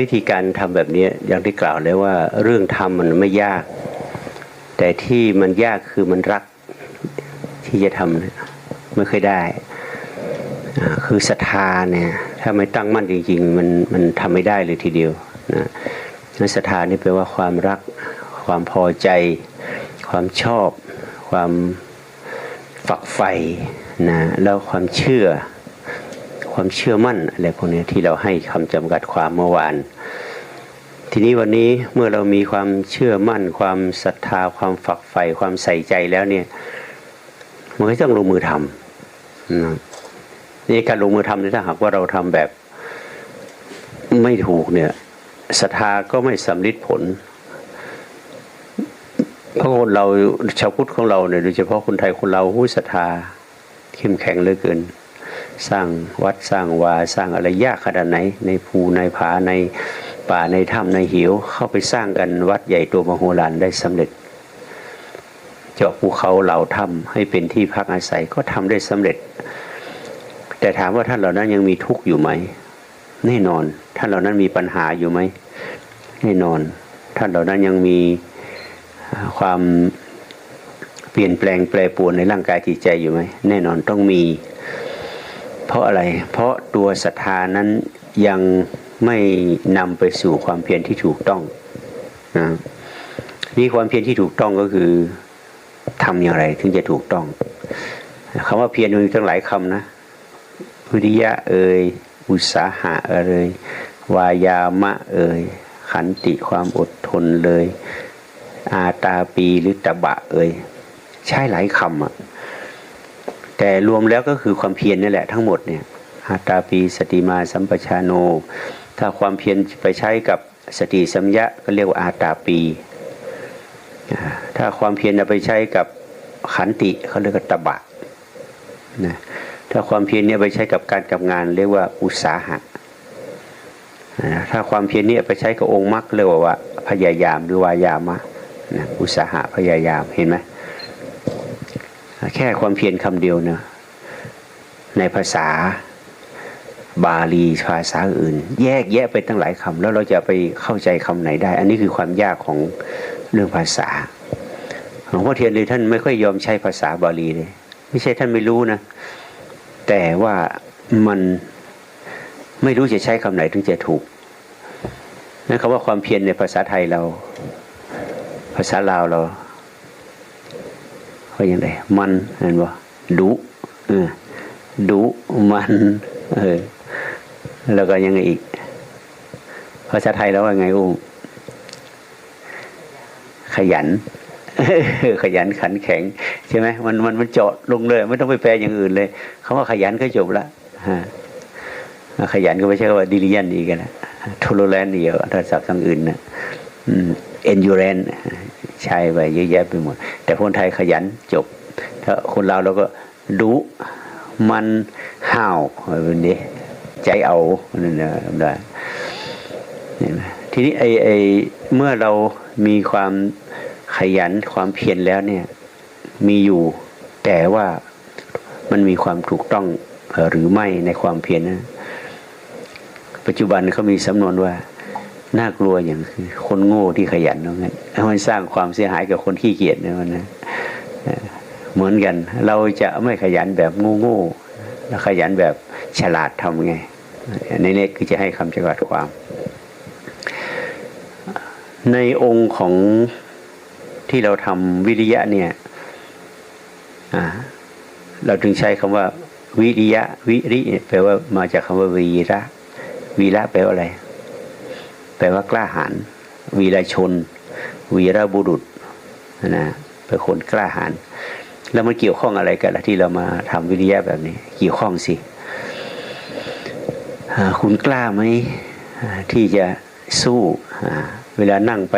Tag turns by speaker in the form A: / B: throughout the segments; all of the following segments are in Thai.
A: วิธีการทำแบบนี้อย่างที่กล่าวแล้วว่า เรื่องทำมันไม่ยาก แต่ที่มันยากคือมันรักที่จะทำไม่เคยได้ คือศรัทธาเนี่ยถ้าไม่ตั้งมั่นจริง ๆ มันมันทำไม่ได้เลยทีเดียวนะนั้นศรัทธานี่แปลว่าความรัก ความพอใจ ความชอบ ความฝักใฝ่นะแล้วความเชื่อ ความเชื่อมั่นอะไรพวกนี้ที่เราให้คำจำกัดความเมื่อวาน ทีนี้วันนี้เมื่อเรามีความเชื่อมั่น ความศรัทธา ความฝักใฝ่ความใส่ใจแล้วเนี่ยมันก็ต้องลงมือทำนะนี่การลงมือทำเนี่ยถ้าหากว่าเราทำแบบไม่ถูกเนี่ยศรัทธาก็ไม่สำลิดผลเพราะคนเราชาวพุทธของเราเนี่ยโดยเฉพาะคนไทยคนเราผู้ศรัทธาเข้มแข็งเหลือเกิน สร้างวัดสร้างวาสร้างอะไรยากขนาดไหน ในภูในผาในป่าในถ้ำในหิว เข้าไปสร้างกันวัดใหญ่ตัวมโหฬารได้สำเร็จ เจาะภูเขาเหล่าถ้ำให้เป็นที่พักอาศัยก็ทำได้สำเร็จ แต่ถามว่าท่านเหล่านั้นยังมีทุกข์อยู่ไหมแน่นอน ท่านเหล่านั้นมีปัญหาอยู่ไหมแน่นอน ท่านเหล่านั้นยังมีความเปลี่ยนแปลงแปรปรวนในร่างกายจิตใจอยู่ไหมแน่นอนต้องมี เพราะอะไร เพราะตัวศรัทธานั้นยังไม่นำไปสู่ความเพียรที่ถูกต้องนะนี่ความเพียรที่ถูกต้องก็คือทำอย่างไรถึงจะถูกต้องคำว่าเพียรมีตั้งหลายคำนะวิริยะเอ่ยอุตสาหะเอ่ยวายามะเอ่ยขันติความอดทนเลย อาตาปีหรือตะบะเอ่ยใช่หลายคำอะ แต่รวมแล้วก็คือความเพียรนี่แหละทั้งหมดเนี่ยอาตาปีสติมาสัมปชาโน ถ้าความเพียรไปใช้กับสติสัมยะก็เรียกว่าอาตาปี ถ้าความเพียรเอาไปใช้กับขันติเขาเรียกว่าตบะนะถ้าความเพียรเนี่ยไปใช้กับการกับงาน เรียกว่าอุตสาหะถ้าความเพียรเนี่ยไปใช้กับองค์มรรคเรียกว่าว่าพยายามหรือวายามะนะอุตสาหะพยายามเห็นไหม แค่ความเพียรคำเดียวเนะในภาษาบาลีภาษาอื่น แยกแยะไปตั้งหลายคำแล้วเราจะไปเข้าใจคำไหนได้ อันนี้คือความยากของเรื่องภาษาหลวงพ่อเทียนเลยท่านไม่ค่อยยอมใช้ภาษาบาลีเลย ไม่ใช่ท่านไม่รู้นะ แต่ว่ามันไม่รู้จะใช้คำไหนถึงจะถูกนั่นคำว่าความเพียรในภาษาไทยเรา ภาษาลาวเรา เขาอย่างไรมันเห็นบ่ดุเออดุมันเออแล้วก็ยังไงอีกภาษาไทยแล้วว่าไงอุ้มขยันขยันขันแข็งใช่ไหมมันมันมันเจาะลงเลย ไม่ต้องไปแปลอย่างอื่นเลยคาว่าขยันก็จบละฮะขยันก็ไม่ใช่ว่าดิลิยันอีกนะทูโรแลนเดียวถ้าศัพท์ทางอื่นนะเอ็นยูเรน ใช้ไปเยอะแยะไปหมด แต่คนไทยขยันจบ ถ้าคนเราเราก็ดุมันห้าวแบบนี้ใจเอานั่นนะได้ทีนี้ไอไอเมื่อเรามีความขยันความเพียรแล้วเนี่ยมีอยู่แต่ว่ามันมีความถูกต้องหรือไม่ในความเพียรนะปัจจุบันเขามีสำนวนว่า น่ากลัวอย่างคือ คนโง่ที่ขยันนั่นมันสร้างความเสียหายกับคนขี้เกียจนะมันนะเหมือนกัน เราจะไม่ขยันแบบโง่ๆแล้วขยันแบบฉลาดทำไงในนี้คือจะให้คำจำกัดความ ในองค์ของที่เราทำวิริยะเนี่ยเราจึงใช้คำว่า วิริยะ วิริแปลว่ามาจากคำว่าวีระวีระแปลว่าอะไร แปลว่ากล้าหาญวีรชน วีรบุรุษนะเป็นคนกล้าหาญแล้วมันเกี่ยวข้องอะไรกันล่ะที่เรามาทำวิริยะแบบนี้ เกี่ยวข้องสิคุณกล้าไหมที่จะสู้เวลานั่งไป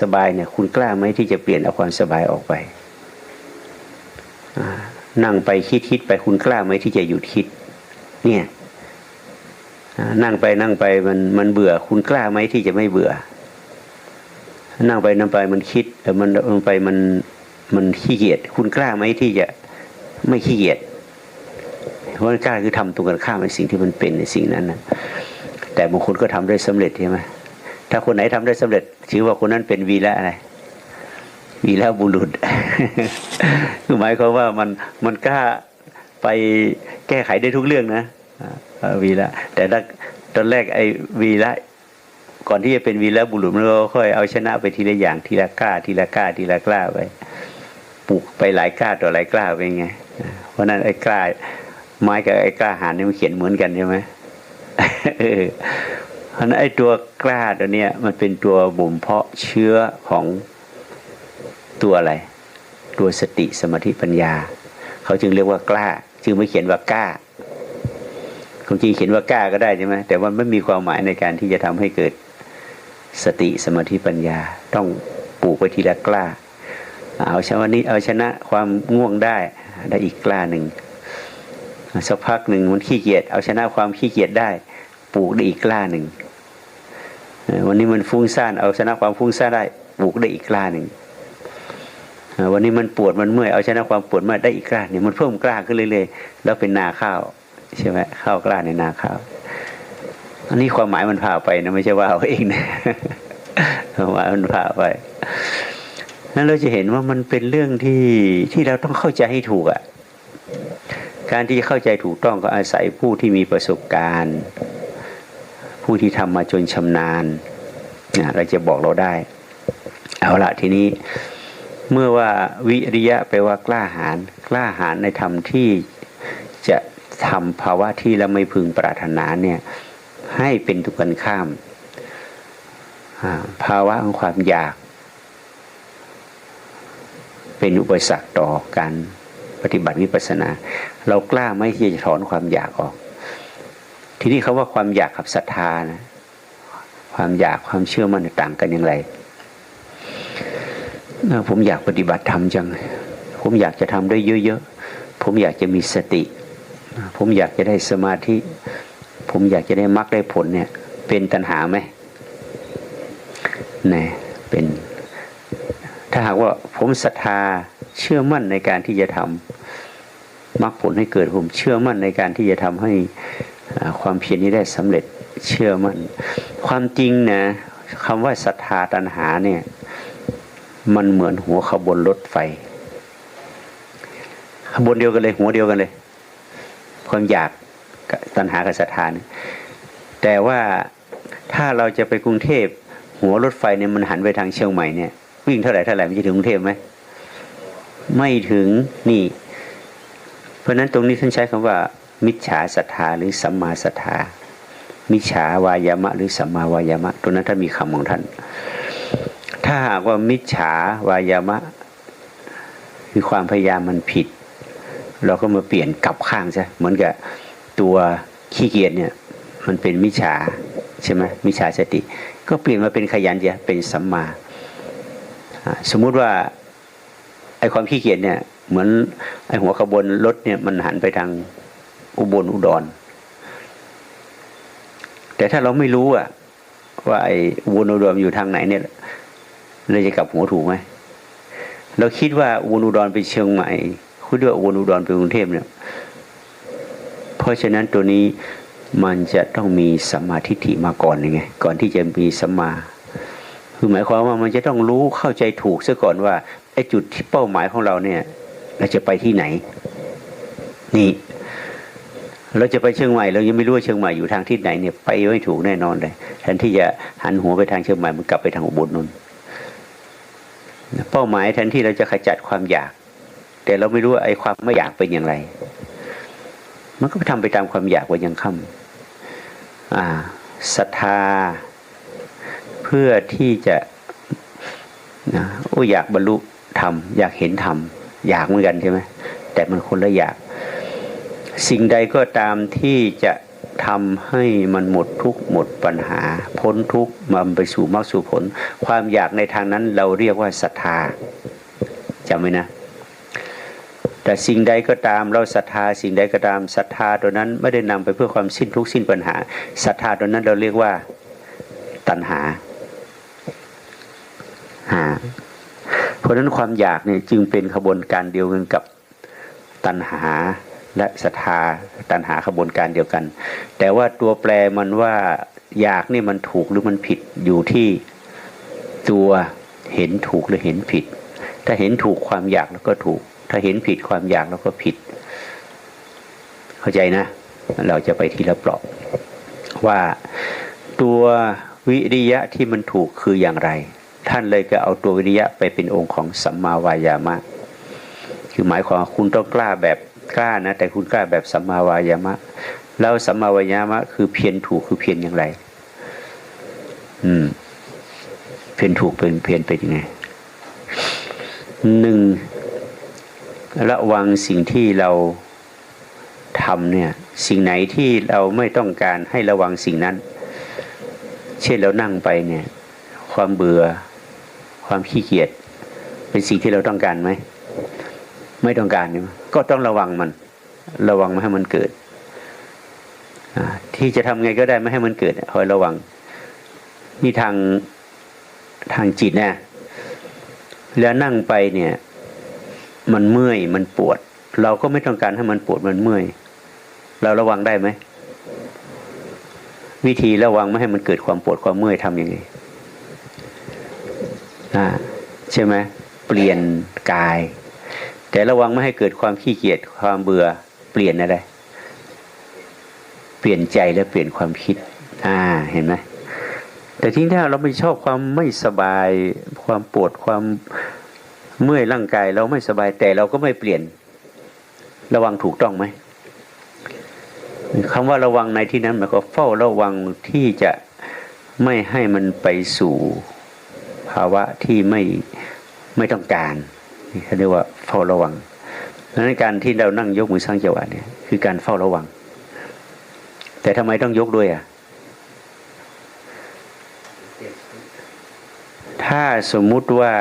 A: สบายๆเนี่ย คุณกล้าไหมที่จะเปลี่ยนเอาความสบายออกไปนั่งไปคิดๆไปคุณกล้าไหมที่จะหยุดคิด เนี่ย นั่งไปนั่งไปมันมันเบื่อ คุณกล้าไหมที่จะไม่เบื่อ นั่งไปนั่งไปมันคิดแต่มันลงไปมันมันขี้เกียจคุณกล้าไหมที่จะไม่ขี้เกียจเพราะกล้าคือทำตรงกันข้ามในสิ่งที่มันเป็นในสิ่งนั้นนะแต่บางคนก็ทำได้สำเร็จใช่ไหมถ้าคนไหนทำได้สำเร็จถือว่าคนนั้นเป็นวีละอะไรวีละบุรุษคือหมายความว่ามันมันกล้าไปแก้ไขได้ทุกเรื่องนะ วีละแต่ตอนแรกไอ้วีละก่อนที่จะเป็นวีละบุรุษมันก็ค่อยเอาชนะไปทีละอย่างทีละกล้า ทีละกล้า ทีละกล้าไปปลูกไปหลายกล้าต่อหลายกล้าไปไง เพราะนั้นไอ้กล้า ไม้กับไอ้กล้าหานี่มันเขียนเหมือนกันใช่ไหมเพราะนั้นไอ้ตัวกล้าตัวเนี้ยมันเป็นตัวบ่มเพาะเชื้อของตัวอะไร ตัวสติสมาธิปัญญา เขาจึงเรียกว่ากล้า จึงไม่เขียนว่ากล้า คุณจริงเขียนว่ากล้าก็ได้ใช่ไหมแต่ว่าไม่มีความหมายในการที่จะทำให้เกิดสติสมาธิปัญญา ต้องปลูกไปทีละกล้า เอาชนะนี้เอาชนะความง่วงได้ได้อีกกล้าหนึ่งสักพักหนึ่งมันขี้เกียจเอาชนะความขี้เกียจได้ ปลูกได้อีกกล้าหนึ่งวันนี้มันฟุ้งซ่านเอาชนะความฟุ้งซ่านได้ปลูกได้อีกกล้าหนึ่งวันนี้มันปวดมันเมื่อยเอาชนะความปวดเมื่อยได้อีกกล้าเนี่ยมันเพิ่มกล้าขึ้นเรื่อยๆแล้วเป็นนาข้าว ใช่ไหมข้าวกล้าในนาข้าวอันนี้ความหมายมันพาไปนะไม่ใช่ว่าเอาเองนะความหมายมันพาไปนั้นเราจะเห็นว่ามันเป็นเรื่องที่ที่เราต้องเข้าใจให้ถูกอะ่ะ การที่เข้าใจถูกต้องก็อาศัยผู้ที่มีประสบการณ์ ผู้ที่ทำมาจนชำนาญนะเราจะบอกเราได้ เอาละทีนี้เมื่อว่าวิริยะแปลว่ากล้าหาญกล้าหาญในธรรมที่จะ ทำภาวะที่เราไม่พึงปรารถนาเนี่ย ให้เป็นตุกันข้าม ภาวะของความอยาก เป็นอุปสรรคต่อการปฏิบัติวิปัสนา เรากล้าไม่ที่จะถอนความอยากออก ทีนี้เขาว่าความอยากกับศรัทธานะความอยากความเชื่อมันต่างกันอย่างไรผมอยากปฏิบัติธรรมจัง ผมอยากจะทำได้เยอะๆ ผมอยากจะมีสติ ผมอยากจะได้สมาธิ ผมอยากจะได้มรรคได้ผลเนี่ย เป็นตัณหาไหมนี่เป็น ถ้าหากว่าผมศรัทธาเชื่อมั่นในการที่จะทำมรรคผลให้เกิดผมเชื่อมั่นในการที่จะทำให้ความเพียรนี้ได้สำเร็จเชื่อมั่น ความจริงนะคำว่าศรัทธาตัณหาเนี่ย มันเหมือนหัวขบวนรถไฟขบวนเดียวกันเลย หัวเดียวกันเลย ความอยากตัณหากับศรัทธาเนี่ยแต่ว่าถ้าเราจะไปกรุงเทพหัวรถไฟเนี่ยมันหันไปทางเชียงใหม่เนี่ยวิ่งเท่าไหร่เท่าไหร่มันจะถึงกรุงเทพไหมไม่ถึงนี่ เพราะนั้นตรงนี้ท่านใช้คำว่า มิจฉาศรัทธาหรือสัมมาศรัทธามิจฉาวายามะ หรือสัมมาวายามะตรงนั้นท่านมีคำของท่าน ถ้าหากว่ามิจฉาวายามะ คือความพยายามมันผิด เราก็มาเปลี่ยนกลับข้างใช่เหมือนกับตัวขี้เกียจเนี่ยมันเป็นมิจฉาใช่ไหมมิจฉาสติ ก็เปลี่ยนมาเป็นขยันเจะเป็นสัมมาสมมุติว่าไอ้ความขี้เกียจเนี่ยเหมือนไอ้หัวขบวนรถเนี่ยมันหันไปทางอุบลอุดร แต่ถ้าเราไม่รู้อะว่าไอ้อุบลอุดรอยู่ทางไหนเนี่ยเราจะกลับหัวถูกไหมเราคิดว่าอุนอุดรไปเชียงใหม่ คุดว่าอุนอุดรไปกรุงเทพเนี่ยเพราะฉะนั้นตัวนี้มันจะต้องมีสัมมาทิฏฐิมาก่อนยังไงก่อนที่จะมีสัมมา คือหมายความว่ามันจะต้องรู้เข้าใจถูกซะก่อนว่าไอ้จุดที่เป้าหมายของเราเนี่ย เราจะไปที่ไหน นี่ เราจะไปเชียงใหม่เรายังไม่รู้ว่าเชียงใหม่อยู่ทางทิศไหนเนี่ยไปไม่ถูกแน่นอนเลยแทนที่จะหันหัวไปทางเชียงใหม่มันกลับไปทางอุบลนนท์เป้าหมายแทนที่เราจะขจัดความอยาก แต่เราไม่รู้ไอ้ความไม่อยากเป็นอย่างไร มันก็ทำไปตามความอยากว่ายังค่ำอ่าศรัทธา เพื่อที่จะนะโอ้อยากบรรลุธรรมอยากเห็นธรรมอยากเหมือนกันใช่ไหมแต่มันคนละอยาก สิ่งใดก็ตามที่จะทำให้มันหมดทุกหมดปัญหา พ้นทุกมาไปสู่มรรคสู่ผล ความอยากในทางนั้นเราเรียกว่าศรัทธาจำไว้นะ แต่สิ่งใดก็ตามเราศรัทธาสิ่งใดก็ตามศรัทธาตัวนั้นไม่ได้นำไปเพื่อความสิ้นทุกข์สิ้นปัญหาศรัทธาตัวนั้นเราเรียกว่าตัณหาหาเพราะฉะนั้นความอยากเนี่ยจึงเป็นขบวนการเดียวกันกับตัณหาและศรัทธาตัณหาขบวนการเดียวกัน แต่ว่าตัวแปรมันว่าอยากนี่มันถูกหรือมันผิดอยู่ที่ตัวเห็นถูกหรือเห็นผิด ถ้าเห็นถูกความอยากแล้วก็ถูก ถ้าเห็นผิดความอยากแล้วก็ผิด เข้าใจนะ เราจะไปทีละเปลาะว่าตัววิริยะที่มันถูกคืออย่างไร ท่านเลยก็เอาตัววิริยะไปเป็นองค์ของสัมมาวายามะ คือหมายความคุณต้องกล้าแบบกล้านะ แต่คุณกล้าแบบสัมมาวายามะ แล้วสัมมาวายามะ คือเพียรถูกคือเพียรอย่างไร อืม เพียรถูกเป็นเพียรเป็นยังไงหนึ่ง ระวังสิ่งที่เราทำเนี่ยสิ่งไหนที่เราไม่ต้องการให้ระวังสิ่งนั้น เช่นเรานั่งไปเนี่ยความเบื่อความขี้เกียจเป็นสิ่งที่เราต้องการไหมไม่ต้องการเนี่ยก็ต้องระวังมัน ระวังไม่ให้มันเกิดที่จะทำไงก็ได้ไม่ให้มันเกิดคอยระวังนี่ทางทางจิตนะแล้วนั่งไปเนี่ย มันเมื่อยมันปวด เราก็ไม่ต้องการให้มันปวดมันเมื่อย เราระวังได้ไหม วิธีระวังไม่ให้มันเกิดความปวดความเมื่อยทำยังไงอ่าใช่ไหมเปลี่ยนกาย แต่ระวังไม่ให้เกิดความขี้เกียจความเบื่อ เปลี่ยนอะไร เปลี่ยนใจและเปลี่ยนความคิด อ่าเห็นไหมแต่ที่ถ้าเราไม่ชอบความไม่สบาย ความปวดความ เมื่อยร่างกายเราไม่สบายแต่เราก็ไม่เปลี่ยน ระวังถูกต้องไหมคำว่าระวังในที่นั้นหมายความเฝ้าระวังที่จะไม่ให้มันไปสู่ภาวะที่ไม่ไม่ต้องการนี่เขาเรียกว่าเฝ้าระวังดังนั้นการที่เรานั่งยกมือสร้างจังหวะเนี่ยคือการเฝ้าระวัง แต่ทำไมต้องยกด้วยอะถ้าสมมุติว่า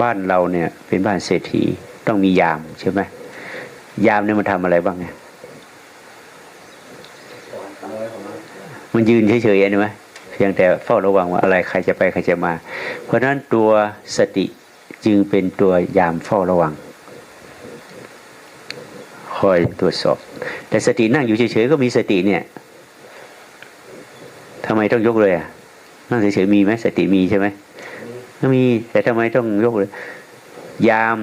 A: บ้านเราเนี่ย เป็นบ้านเศรษฐีต้องมียามใช่ไหมยามเนี่ยมันทำอะไรบ้างเนี่ยมันยืนเฉยๆใช่ไหมเพียงแต่เฝ้าระวังว่าอะไรใครจะไปใครจะมา เพราะฉะนั้นตัวสติจึงเป็นตัวยามเฝ้าระวัง คอยตรวจสอบ แต่สตินั่งอยู่เฉยๆก็มีสติเนี่ยทำไมต้องยกเลยอะนั่งเฉยๆมีไหมสติมีใช่ไหม มี แต่ทำไมต้องยกเลยยาม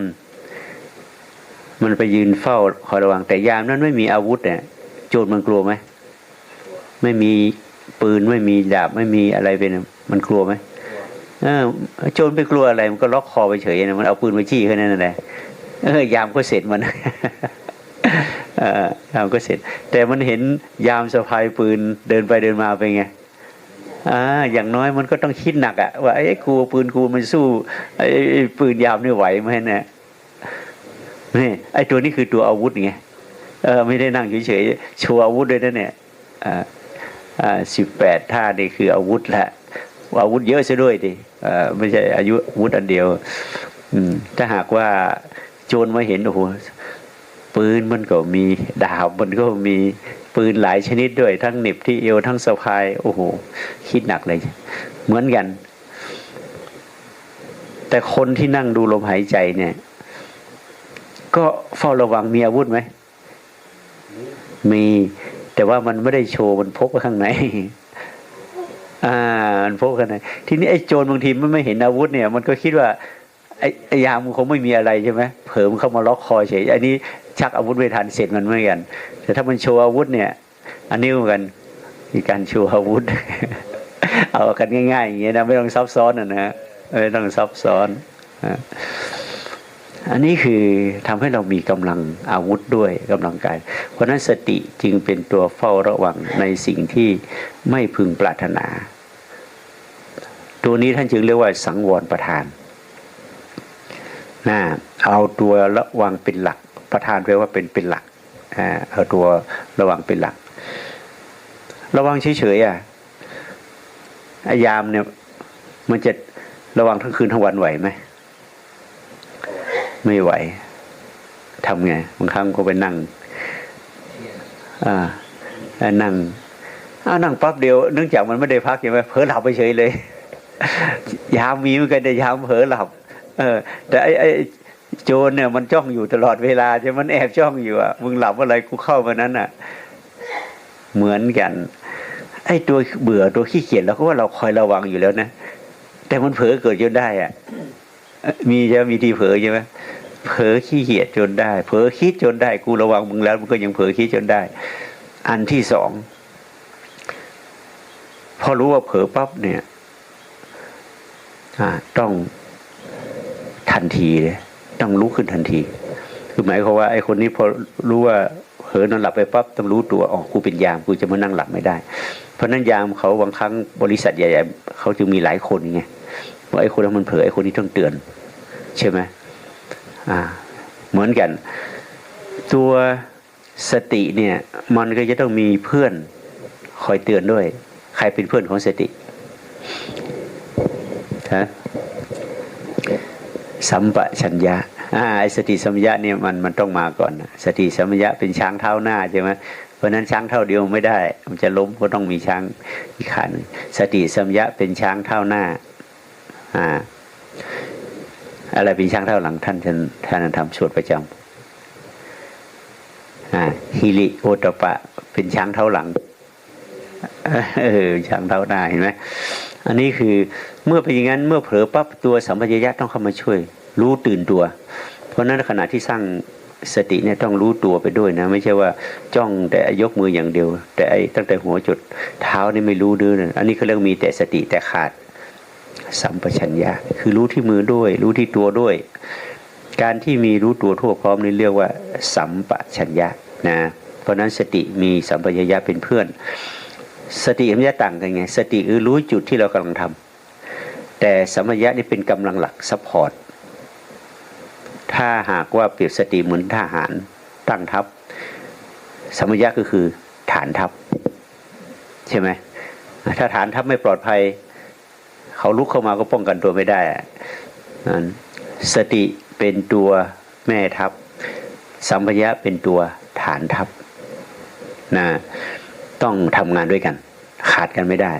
A: มันไปยืนเฝ้าคอยระวัง แต่ยามนั้นไม่มีอาวุธเนี่ยโจรมันกลัวไหมไม่มีปืนไม่มีดาบไม่มีอะไรเป็นมันกลัวไหมเออโจรไปกลัวอะไร มันก็ล็อกคอไปเฉยนะมันเอาปืนมาจี้แค่นั้นแหละเออยามก็เสร็จมันเออยามก็เสร็จ แต่มันเห็นยามสะพายปืนเดินไปเดินมาเป็นไง อ่าอย่างน้อยมันก็ต้องคิดหนักอะว่าไอ้กูปืนกูมันสู้ไอ้ปืนยามนี่ไหวไหมเนี่ยนี่ไอ้ตัวนี้คือตัวอาวุธไงเออไม่ได้นั่งเฉยๆโชว์อาวุธด้วยนะเนี่ยอ่าอ่าสิบแปดท่านี่คืออาวุธแหละอาวุธเยอะซะด้วยดิไม่ใช่อายุอาวุธอันเดียวถ้าหากว่าโจรมาเห็นโอ้โหปืนมันก็มีดาบมันก็มี ปืนหลายชนิดด้วย ทั้งหนิบที่เอวทั้งสะพาย โอ้โห คิดหนักเลย เหมือนกัน แต่คนที่นั่งดูลมหายใจเนี่ย ก็เฝ้าระวังมีอาวุธไหม มีแต่ว่ามันไม่ได้โชว์มันพกไว้ข้างในอ่ามันพกข้างในทีนี้ไอ้โจรบางทีมันไม่เห็นอาวุธเนี่ย มันก็คิดว่าไอ้ยามมันคงไม่มีอะไรใช่ไหมเผิมเข้ามาล็อกคอเฉยอันนี้ ชักอาวุธไม่ทันเสร็จมันเหมือนกัน แต่ถ้ามันโชว์อาวุธเนี่ย อันนี้เหมือนกันมีการโชว์อาวุธ เอากันง่ายๆอย่างเงี้ยนะไม่ต้องซับซ้อนนะนะไม่ต้องซับซ้อนอันนี้คือทำให้เรามีกำลังอาวุธด้วยกำลังกาย เพราะนั้นสติจึงเป็นตัวเฝ้าระวังในสิ่งที่ไม่พึงปรารถนา ตัวนี้ท่านจึงเรียกว่าสังวรประธานนะเอาตัวระวังเป็นหลัก ประธานแปลว่าเป็นเป็นหลักเอาตัวระวังเป็นหลัก ระวังเฉยๆอะอายามเนี่ย มันจะระวังทั้งคืนทั้งวันไหวไหมไม่ไหวทำไงบางครั้งก็ไปนั่ง อ่านั่งอ้านั่งปั๊บเดียวเนื่องจากมันไม่ได้พักใช่ไหมเผลอหลับไปเฉยเลย ยามมีเหมือนกันแต่ยามเผลอหลับ เออ แต่ไอ้ไอ้ โจรเนี่ยมันจ้องอยู่ตลอดเวลาใช่ไหมมันแอบจ้องอยู่อะมึงหลับอะไรกูเข้ามานั้นอะ เหมือนกัน ไอ้ตัวเบื่อตัวขี้เกียจเราก็ว่าเราคอยระวังอยู่แล้วนะแต่มันเผลอเกิดจนได้อะ มีจะมีที่เผลอใช่ไหมเผลอขี้เกียจจนได้ เผลอคิดจนได้กูระวังมึงแล้วมึงก็ยังเผลอคิดจนได้ อันที่สองพอรู้ว่าเผลอปั๊บเนี่ยต้องทันทีเลย ต้องลุกขึ้นทันที คือหมายความว่าไอ้คนนี้พอรู้ว่าเผลอนอนหลับไปปั๊บต้องรู้ตัวอ๋อกูเป็นยามกูจะมานั่งหลับไม่ได้ เพราะนั้นยามเขาบางครั้งบริษัทใหญ่ ๆเขาจึงมีหลายคนไงว่าไอ้คนนั้นมันเผลอไอ้คนนี้ต้องเตือน ใช่ไหมอ่า เหมือนกัน ตัวสติเนี่ย มันก็จะต้องมีเพื่อนคอยเตือนด้วย ใครเป็นเพื่อนของสติฮะ สัมปชัญญะอ่าไอสติสัมปชัญญะเนี่ยมันมันต้องมาก่อนสติสัมปชัญญะเป็นช้างเท้าหน้าใช่ไหมเพราะนั้นช้างเท่าเดียวไม่ได้ มันจะล้มก็ต้องมีช้างอีกขาหนึ่งสติสัมปชัญญะเป็นช้างเท่าหน้าอ่าอะไรเป็นช้างเท่าหลังท่านท่านท่านทำสวดประจำอ่าฮิริโอตปะ เป็นช้างเท่าหลังเออช้างเท่าหน้าเห็นไหม อันนี้คือเมื่อเป็นอย่างนั้นเมื่อเผลอปั๊บตัวสัมปชัญญะต้องเข้ามาช่วย รู้ตื่นตัว เพราะนั้นขณะที่สร้างสติเนี่ยต้องรู้ตัวไปด้วยนะ ไม่ใช่ว่าจ้องแต่ยกมืออย่างเดียว แต่ไอ้ตั้งแต่หัวจุดเท้านี่ไม่รู้ดื้อนะอันนี้เขาเรียกมีแต่สติแต่ขาดสัมปชัญญะคือรู้ที่มือด้วย รู้ที่ตัวด้วย การที่มีรู้ตัวทั่วพร้อมนี่เรียกว่า สัมปชัญญะนะเพราะนั้นสติมีสัมปชัญญะเป็นเพื่อน สติมันจะต่างกันไง สติคือรู้จุดที่เรากำลังทำแต่สัมปชัญญะนี่เป็นกำลังหลักซัพพอร์ตถ้าหากว่าเปรียบสติเหมือนทหารตั้งทัพสัมปชัญญะก็คือฐานทัพ ใช่ไหมถ้าฐานทัพไม่ปลอดภัย เขาลุกเข้ามาก็ป้องกันตัวไม่ได้นั่นสติเป็นตัวแม่ทัพ สัมปยะเป็นตัวฐานทัพนะ ต้องทำงานด้วยกัน ขาดกันไม่ได้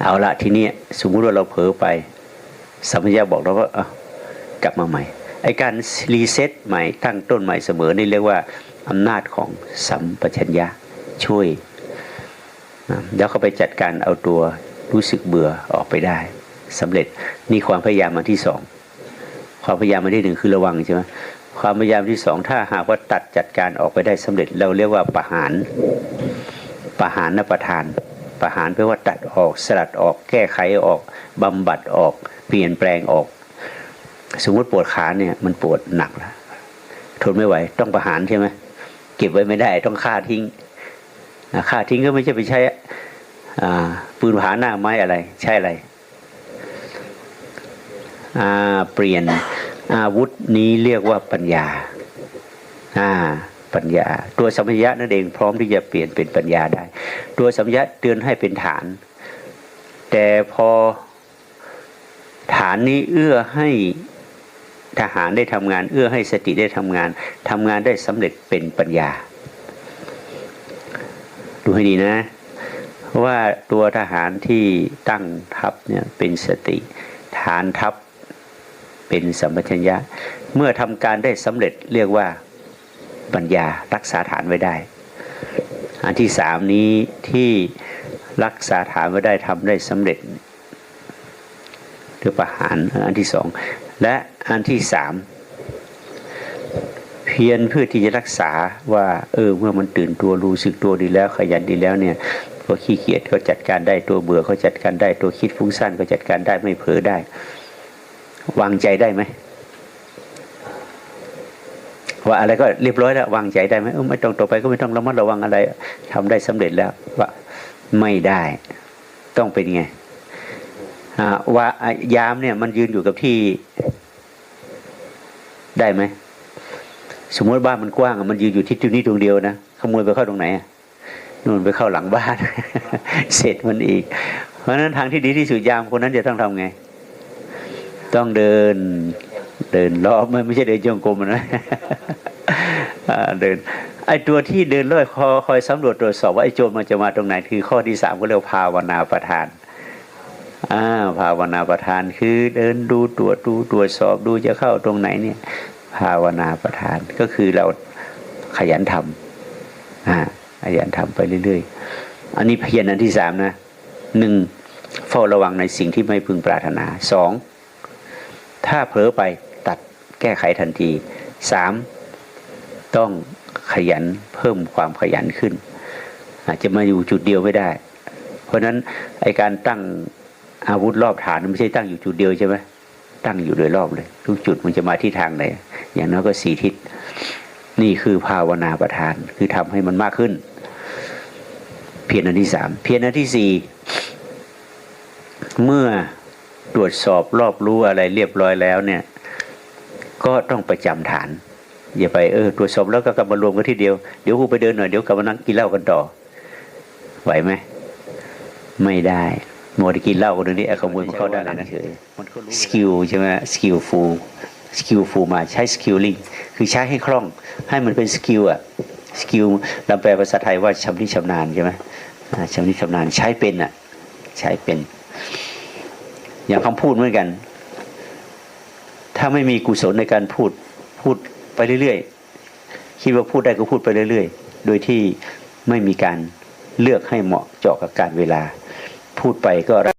A: เอาละทีนี้สมมุติว่าเราเผลอไปสัมปยะบอกเราว่ากลับมาใหม่ไอการรีเซ็ตใหม่ตั้งต้นใหม่เสมอนี่เรียกว่าอำนาจของสัมปชัญญะช่วยแล้วเขาไปจัดการเอาตัวรู้สึกเบื่อออกไปได้สำเร็จนี่ความพยายามมาที่สองความพยายามมาที่หนึ่งคือระวังใช่ไหมความพยายามที่สองถ้าหากว่าตัดจัดการออกไปได้สำเร็จ เราเรียกว่าประหาร ประหารนประทาน ประหารแปลว่าตัดออก สลัดออก แก้ไขออกบำบัดออก เปลี่ยนแปลงออก สมมติปวดขาเนี่ยมันปวดหนักแล้วทนไม่ไหว ต้องประหารใช่ไหมเก็บไว้ไม่ได้ ต้องฆ่าทิ้งฆ่าทิ้งก็ไม่ใช่ไปใช้ปืนผาหน้าไม้อะไร ใช่อะไรเปลี่ยนอาวุธนี้เรียกว่าปัญญา ปัญญา ตัวสัมยะนั่นเองพร้อมที่จะเปลี่ยนเป็นปัญญาได้ ตัวสัมยะเตือนให้เป็นฐาน แต่พอฐานนี้เอื้อให้ทหารได้ทำงาน เอื้อให้สติได้ทำงานทำงานได้สำเร็จเป็นปัญญา ดูให้ดีนะ ว่าตัวทหารที่ตั้งทัพเนี่ยเป็นสติ ฐานทัพเป็นสัมปชัญญะ เมื่อทำการได้สำเร็จเรียกว่า ปัญญารักษาฐานไว้ได้ อันที่สามนี้ที่รักษาฐานไว้ได้ทำได้สำเร็จคือประหารอันที่สองและอันที่สามเพียรเพื่อที่จะรักษาว่าเออเมื่อมันตื่นตัวรู้สึกตัวดีแล้วขยันดีแล้วเนี่ยตัวขี้เกียจก็จัดการได้ตัวเบื่อเขาจัดการได้ตัวคิดฟุ้งซ่านก็จัดการได้ไม่เผลอได้ วางใจได้ไหม ว่าอะไรก็เรียบร้อยแล้ววางใจได้ไหมไม่ต้องต่อไปก็ไม่ต้องระมัดระวังอะไรทำได้สำเร็จแล้วว่าไม่ได้ต้องเป็นไงว่ายามเนี่ยมันยืนอยู่กับที่ได้ไหมสมมติบ้านมันกว้างมันยืนอยู่ที่ตรงนี้ตรงเดียวนะขโมยไปเข้าตรงไหนนู่นไปเข้าหลังบ้าน เสร็จมันอีก เพราะฉะนั้นทางที่ดีที่สุดยามคนนั้นจะต้องทำไง ต้องเดิน เดินรอบไม่ไม่ใช่เดินจงกรมนะเดินไอ้ตัวที่เดินเลยคอยคอยสำรวจตรวจสอบว่าไอ้โจรมันจะมาตรงไหนคือข้อที่สามก็เรียกภาวนาประทานอ้าภาวนาประธานคือเดินดูตรวจดูตรวจสอบดูจะเข้าตรงไหนเนี่ย ภาวนาประธานก็คือเราขยันทำอ่าขยันทำไปเรื่อยๆ อันนี้เพียรอันที่สามนะหนึ่งเฝ้าระวังในสิ่งที่ไม่พึงปรารถนาสองถ้าเผลอไป แก้ไขทันทีสามต้องขยันเพิ่มความขยันขึ้น อาจจะมาอยู่จุดเดียวไม่ได้ เพราะฉะนั้นไอการตั้งอาวุธรอบฐานไม่ใช่ตั้งอยู่จุดเดียวใช่ไหมตั้งอยู่โดยรอบเลย ทุกจุดมันจะมาที่ทางไหนอย่างน้อยก็สี่ทิศนี่คือภาวนาประทานคือทำให้มันมากขึ้น เพียรอันที่สามเพียรอันที่สี่เมื่อตรวจสอบรอบรู้อะไรเรียบร้อยแล้วเนี่ย ก็ต้องประจำฐาน อย่าไปเออตรวจสอบแล้วก็กลับมารวมกันที่เดียวเดี๋ยวกูไปเดินหน่อยเดี๋ยวกลับมานั่งกินเหล้ากันต่อไหวไหมไม่ได้โมดกินเหล้าคนนี้ขโมยมันเข้าได้แล้วนะสกิลใช่ไหมสกิลฟูลสกิลฟูลมาใช้สกิลลิงคือใช้ให้คล่อง ให้มันเป็นสกิลอะสกิลเราแปลภาษาไทยว่าชำนิชำนาญใช่ไหมอ่าชำนิชำนาญใช้เป็นอะใช้เป็น อย่างคำพูดเหมือนกันาไม่มีกุศลในการพูดพูดไปเรื่อยๆคิดว่าพูดได้ก็พูดไปเรื่อยๆ โดยที่ไม่มีการเลือกให้เหมาะเจาะกับการเวลา พูดไปก็